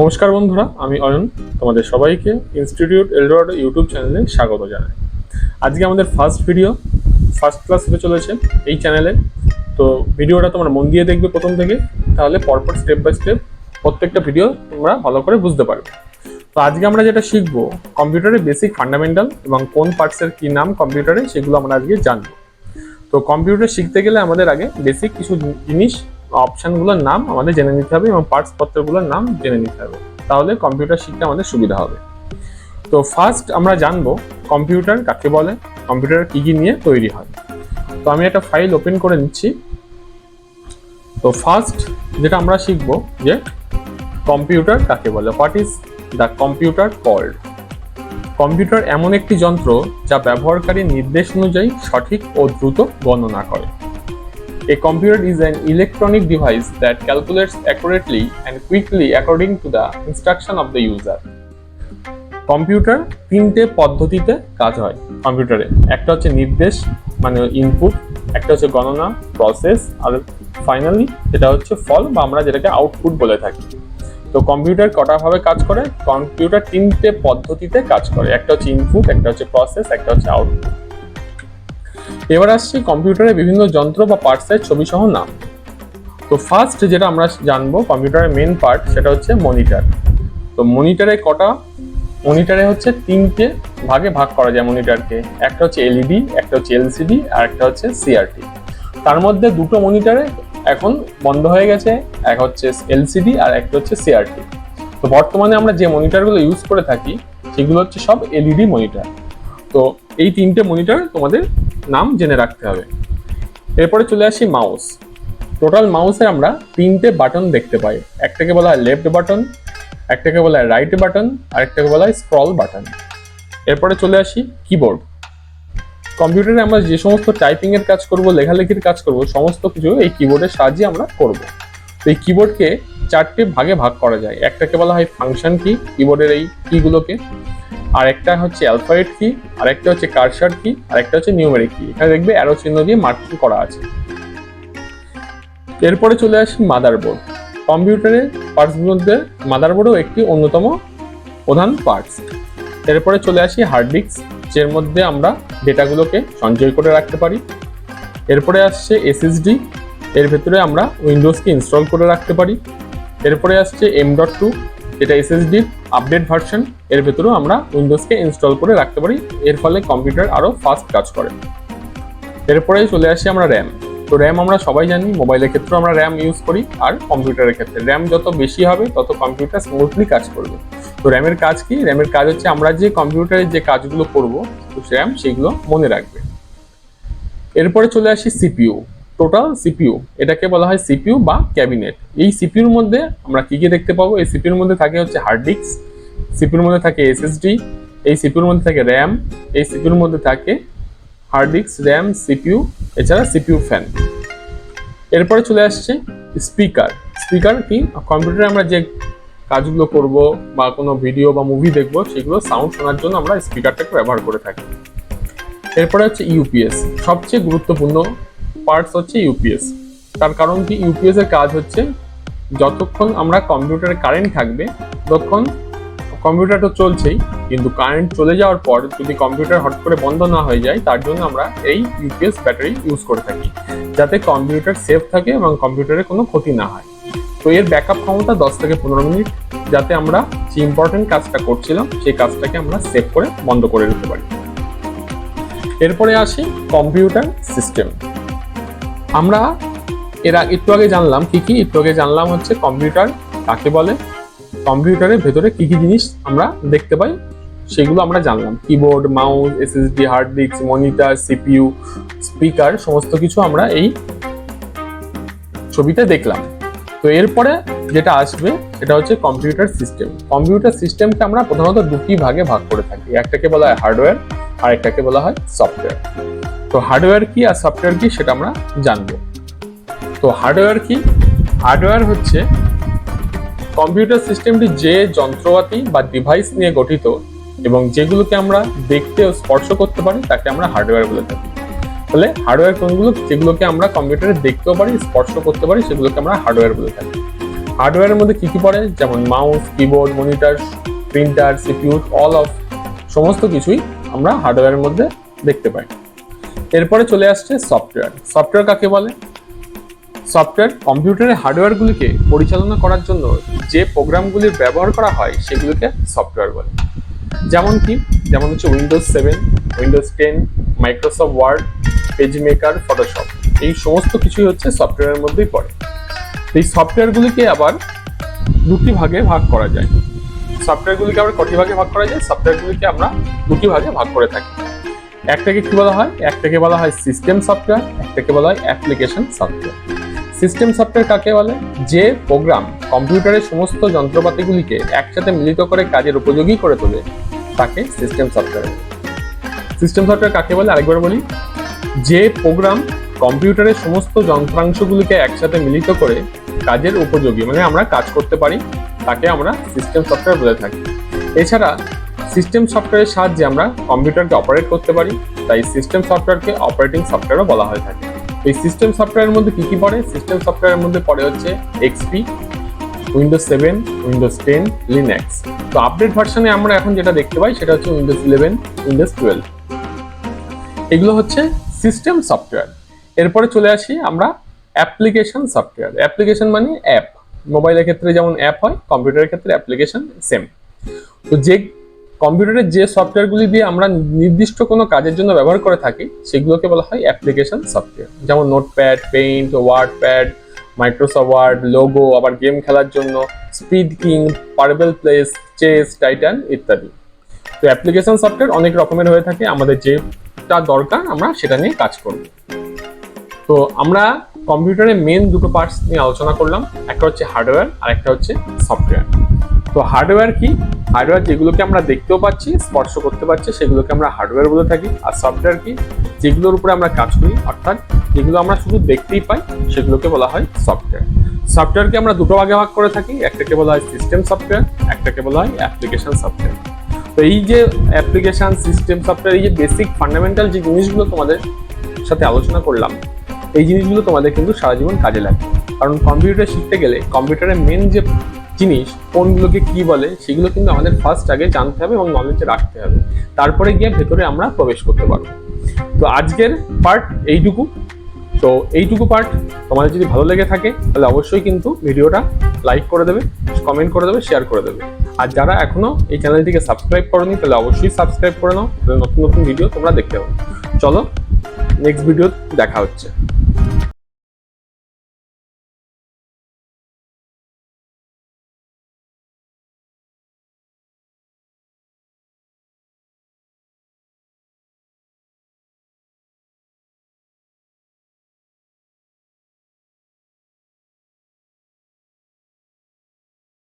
নমস্কার বন্ধুরা, আমি অয়ন। তোমাদের সবাইকে ইনস্টিটিউট এলডোরাডো ইউটিউব চ্যানেলে স্বাগত জানাই। আজকে আমাদের ফার্স্ট ভিডিও ফার্স্ট ক্লাস হতে চলেছে এই চ্যানেলে তো ভিডিওটা তোমরা মন দিয়ে দেখবে প্রথম থেকে, তাহলে পরপর স্টেপ বাই স্টেপ প্রত্যেকটা ভিডিও তোমরা ভালো করে বুঝতে পারবে। তো আজকে আমরা যেটা শিখব কম্পিউটারের বেসিক ফান্ডামেন্টাল এবং কোন পার্টসের কী নাম কম্পিউটারে সেগুলো আমরা আজকে জানব। তো কম্পিউটার শিখতে গেলে আমাদের আগে বেসিক কিছু জিনিস অপশনগুলোর নাম আমাদের জেনে নিতে হবে এবং পার্টস পত্রগুলোর নাম জেনে নিতে হবে। তাহলে কম্পিউটার শিখতে আমাদের সুবিধা হবে। তো ফার্স্ট আমরা জানব কম্পিউটার কাকে বলে কম্পিউটার কী কী নিয়ে তৈরি হয়। তো আমি একটা ফাইল ওপেন করে নিচ্ছি। তো ফার্স্ট যেটা আমরা শিখব যে কম্পিউটার কাকে বলে what is the computer called computer এমন একটি যন্ত্র যা ব্যবহারকারীর নির্দেশ অনুযায়ী সঠিক ও দ্রুত গণনা করে। A computer is an electronic device that calculates accurately and quickly according to the instruction of the user. Computer তিনটে পদ্ধতিতে কাজ হয়। কম্পিউটারে একটা হচ্ছে নির্দেশ মানে ইনপুট একটা হচ্ছে গণনা প্রসেস আর ফাইনালি যেটা হচ্ছে ফল বা আমরা যেটাকে আউটপুট বলে থাকি। তো কম্পিউটার কটাভাবে কাজ করে? কম্পিউটার তিনটে পদ্ধতিতে কাজ করে। একটা হচ্ছে ইনপুট একটা হচ্ছে প্রসেস একটা হচ্ছে আউটপুট এবার আসছি কম্পিউটারের বিভিন্ন যন্ত্র বা পার্টসের ছবি সহ নাম। তো ফার্স্ট যেটা আমরা জানব কম্পিউটারের মেন পার্ট সেটা হচ্ছে মনিটর তো মনিটরে কটা? মনিটরে হচ্ছে তিনটে ভাগে ভাগ করা যায় মনিটরকে একটা হচ্ছে এলইডি একটা হচ্ছে এলসিডি আর একটা হচ্ছে সিআরটি তার মধ্যে দুটো মনিটরে এখন বন্ধ হয়ে গেছে, এক হচ্ছে এলসিডি আর একটা হচ্ছে সিআরটি তো বর্তমানে আমরা যে মনিটরগুলো ইউজ করে থাকি, সেগুলো হচ্ছে সব এলইডি মনিটর তো এই তিনটে মনিটর তোমাদের নাম জেনে রাখতে হবে। এরপরে চলে আসি মাউস টোটাল মাউসে আমরা তিনটে বাটন দেখতে পাই। একটাকে বলা হয় লেফট বাটন একটাকে বলা হয় রাইট বাটন আর একটাকে বলা হয় স্ক্রল বাটন এরপরে চলে আসি কিবোর্ড কম্পিউটারে আমরা যে সমস্ত টাইপিংয়ের কাজ করব, লেখালেখির কাজ করব, সমস্ত কিছু এই কিবোর্ডের সাহায্যে আমরা করব। এই কিবোর্ডকে চারটে ভাগে ভাগ করা যায়। একটাকে বলা হয় ফাংশন কি কিবোর্ডের এই কিগুলোকে আর একটা হচ্ছে অ্যালফাবেট কি আর একটা হচ্ছে কারসার কি আর একটা হচ্ছে নিউমেরিক কি এখানে দেখবে অ্যারো চিহ্ন দিয়ে মার্কিং করা আছে। এরপরে চলে আসি মাদারবোর্ড কম্পিউটারের পার্টসগুলোর মধ্যে মাদারবোর্ডও একটি অন্যতম প্রধান পার্টস এরপরে চলে আসি হার্ড ডিস্ক যের মধ্যে আমরা ডেটাগুলোকে সঞ্চয় করে রাখতে পারি। এরপরে আসছে এসএসডি এর ভেতরে আমরা উইন্ডোজকে ইনস্টল করে রাখতে পারি। এরপরে আসছে এম ডট টু যেটা এসএসডির আপডেট ভার্সন এর ভেতরেও আমরা উইন্ডোজকে ইনস্টল করে রাখতে পারি। এর ফলে কম্পিউটার আরও ফাস্ট কাজ করে। এরপরে চলে আসি আমরা র্যাম তো র্যাম আমরা সবাই জানি মোবাইলের ক্ষেত্রেও আমরা র্যাম ইউজ করি, আর কম্পিউটারের ক্ষেত্রে। র্যাম যত বেশি হবে, তত কম্পিউটার স্মুথলি কাজ করবে। তো র্যামের কাজ কি? র্যামের কাজ হচ্ছে আমরা যে কম্পিউটারে যে কাজগুলো করব, তো র্যাম সেগুলো মনে রাখবে। এরপরে চলে আসি সিপিইউ টোটাল সিপিইউ এটাকে বলা হয় সিপিইউ বা ক্যাবিনেট এই সিপিইউর মধ্যে আমরা কি কি দেখতে পাবো? এই সিপিউর মধ্যে থাকে হচ্ছে হার্ড ডিস্ক সিপিইউর মধ্যে থাকে এসএসডি এই সিপিউর মধ্যে থাকে র্যাম এই সিপিউর মধ্যে থাকে হার্ড ডিস্ক র্যাম সিপিইউ এছাড়া সিপিউ ফ্যান এরপরে চলে আসছে স্পিকার স্পিকার কি? কম্পিউটারে আমরা যে কাজগুলো করব বা কোনো ভিডিও বা মুভি দেখব, সেগুলো সাউন্ড শোনার জন্য আমরা স্পিকারটাকে ব্যবহার করে থাকি। এরপরে হচ্ছে ইউপিএস সবচেয়ে গুরুত্বপূর্ণ পার্টস হচ্ছে ইউপিএস তার কারণ কি? ইউপিএস এর কাজ হচ্ছে যতক্ষণ আমরা কম্পিউটারে কারেন্ট থাকবে, ততক্ষণ কম্পিউটার তো চলছেই, কিন্তু কারেন্ট চলে যাওয়ার পর যদি কম্পিউটার হট করে বন্ধ না হয়ে যায়, তার জন্য আমরা এই ইউপিএস ব্যাটারি ইউজ করে থাকি, যাতে কম্পিউটার সেফ থাকে এবং কম্পিউটারের কোনো ক্ষতি না হয়। তো এর ব্যাকআপ ক্ষমতা দশ থেকে পনেরো মিনিট, যাতে আমরা যে ইম্পর্টেন্ট কাজটা করছিলাম, সেই কাজটাকে আমরা সেভ করে বন্ধ করে দিতে পারি। এরপরে আসি কম্পিউটার সিস্টেম আমরা এর একটু আগে জানলাম কি কি, একটু আগে জানলাম হচ্ছে কম্পিউটার, কাকে বলে? কম্পিউটারের ভেতরে কি কি জিনিস আমরা দেখতে পাই, সেগুলো আমরা জানলাম। Keyboard mouse SSD hard disk monitor CPU speaker সমস্ত কিছু আমরা এই ছবিতে দেখলাম। তো এরপরে যেটা আসবে, সেটা হচ্ছে কম্পিউটার সিস্টেম কম্পিউটার সিস্টেমকে আমরা প্রধানত দুটি ভাগে ভাগ করে থাকি। একটাকে বলা হয় হার্ডওয়্যার আর একটাকে বলা হয় সফটওয়্যার তো হার্ডওয়্যার কি আর সফটওয়্যার কি সেটা আমরা জানব। তো হার্ডওয়্যার কি? হার্ডওয়্যার হচ্ছে কম্পিউটার সিস্টেমটি যে যন্ত্রপাতি বা ডিভাইস নিয়ে গঠিত এবং যেগুলোকে আমরা দেখতে ও স্পর্শ করতে পারি, তাকে আমরা হার্ডওয়্যার বলে থাকি। তাহলে হার্ডওয়্যার কোনগুলো? যেগুলোকে আমরা কম্পিউটারে দেখতেও পারি, স্পর্শ করতে পারি, সেগুলোকে আমরা হার্ডওয়্যার বলে থাকি। হার্ডওয়্যারের মধ্যে কী কী পড়ে? যেমন mouse keyboard monitor printer CPU all of সমস্ত কিছুই আমরা হার্ডওয়্যারের মধ্যে দেখতে পাই। এরপরে চলে আসছে সফটওয়্যার সফটওয়্যার কাকে বলে? সফটওয়্যার কম্পিউটারের হার্ডওয়্যারগুলিকে পরিচালনা করার জন্য যে প্রোগ্রামগুলির ব্যবহার করা হয়, সেগুলোকে সফটওয়্যার বলে। যেমন কি? যেমন হচ্ছে Windows seven Windows ten Microsoft Word PageMaker Photoshop এই সমস্ত কিছুই হচ্ছে সফটওয়্যারের মধ্যেই পড়ে। এই সফটওয়্যারগুলিকে আবার দুটি ভাগে ভাগ করা যায়। সফটওয়্যারগুলিকে আবার কটি ভাগে ভাগ করা যায়? সফটওয়্যারগুলিকে আমরা দুটি ভাগে ভাগ করে থাকি। একটাকে কি বলা হয়? একটাকে বলা হয় সিস্টেম সফটওয়্যার একটাকে বলা হয় অ্যাপ্লিকেশন সফটওয়্যার সিস্টেম সফটওয়্যার কাকে বলে? যে প্রোগ্রাম কম্পিউটারের সমস্ত যন্ত্রপাতিগুলিকে একসাথে মিলিত করে কাজের উপযোগী করে তোলে, তাকে সিস্টেম সফটওয়্যার সিস্টেম সফটওয়্যার কাকে বলে? আরেকবার বলি। যে প্রোগ্রাম কম্পিউটারের সমস্ত যন্ত্রাংশগুলিকে একসাথে মিলিত করে কাজের উপযোগী মানে আমরা কাজ করতে পারি, তাকে আমরা সিস্টেম সফটওয়্যার বলে থাকি। এছাড়া সিস্টেম সফটওয়্যারের সাহায্যে আমরা কম্পিউটারকে অপারেট করতে পারি, তাই সিস্টেম সফটওয়্যারকে অপারেটিং সফটওয়্যারও বলা হয়ে থাকে। এই সিস্টেম সফটওয়্যারের মধ্যে কি কি পড়ে? সিস্টেম সফটওয়্যারের মধ্যে পড়ে হচ্ছে XP Windows seven Windows ten Linux তো আপডেট ভার্সনে আমরা এখন যেটা দেখতে পাই, সেটা হচ্ছে উইন্ডোজ ইলেভেন উইন্ডোজ টুয়েলভ এগুলো হচ্ছে সিস্টেম সফটওয়্যার এরপরে চলে আসি আমরা অ্যাপ্লিকেশন সফটওয়্যার। অ্যাপ্লিকেশন মানে অ্যাপ। মোবাইলের ক্ষেত্রে যেমন অ্যাপ হয়, কম্পিউটারের ক্ষেত্রে অ্যাপ্লিকেশন সেম। তো যে কম্পিউটারের যে সফটওয়্যারগুলি দিয়ে আমরা নির্দিষ্ট কোনো কাজের জন্য ব্যবহার করে থাকি, সেগুলোকে বলা হয় অ্যাপ্লিকেশন সফটওয়্যার। যেমন Notepad, Paint WordPad Microsoft Word, Logo, আবার গেম খেলার জন্য, speed king, Purble Place, chess, Titan ইত্যাদি। তো অ্যাপ্লিকেশন সফটওয়্যার অনেক রকমের হয়ে থাকে। আমাদের যেটা দরকার, আমরা সেটা নিয়ে কাজ করব। তো আমরা কম্পিউটারের মেন দুটো পার্টস নিয়ে আলোচনা করলাম। একটা হচ্ছে হার্ডওয়্যার আর একটা হচ্ছে সফটওয়্যার তো হার্ডওয়্যার কি? হার্ডওয়্যার যেগুলোকে আমরা দেখতেও পাচ্ছি, স্পর্শ করতে পারছি, সেগুলোকে আমরা হার্ডওয়্যার বলে থাকি। আর সফটওয়্যার কি? যেগুলোর উপরে আমরা কাজ করি, অর্থাৎ যেগুলো আমরা শুধু দেখতেই পাই, সেগুলোকে বলা হয় সফটওয়্যার সফটওয়্যারকে আমরা দুটো ভাগে ভাগ করে থাকি, একটাকে বলা হয় সিস্টেম সফটওয়্যার একটাকে বলা হয় অ্যাপ্লিকেশন সফটওয়্যার তো এই যে অ্যাপ্লিকেশন সিস্টেম সফটওয়্যার এই যে বেসিক ফান্ডামেন্টাল যে জিনিসগুলো তোমাদের সাথে আলোচনা করলাম এই জিনিসগুলো তোমাদের কিন্তু সারা জীবন কাজে লাগবে। কারণ কম্পিউটার শিখতে গেলে কম্পিউটারের মেন যে জিনিস, কোনগুলোকে কি বলে, সেগুলো কিন্তু আমাদের ফার্স্ট আগে জানতে হবে এবং নলেজে রাখতে হবে। তারপরে গিয়ে ভেতরে আমরা প্রবেশ করতে পারব। তো আজকের পার্ট এইটুকু। তো এইটুকু পার্ট তোমাদের যদি ভালো লেগে থাকে, তাহলে অবশ্যই কিন্তু ভিডিওটা লাইক করে দেবে কমেন্ট করে দেবে শেয়ার করে দেবে। আর যারা এখনও এই চ্যানেলটিকে সাবস্ক্রাইব করনি, তাহলে অবশ্যই সাবস্ক্রাইব করে নাও। তাহলে নতুন নতুন ভিডিও তোমরা দেখতে পাবে। চলো নেক্সট ভিডিও দেখা হচ্ছে।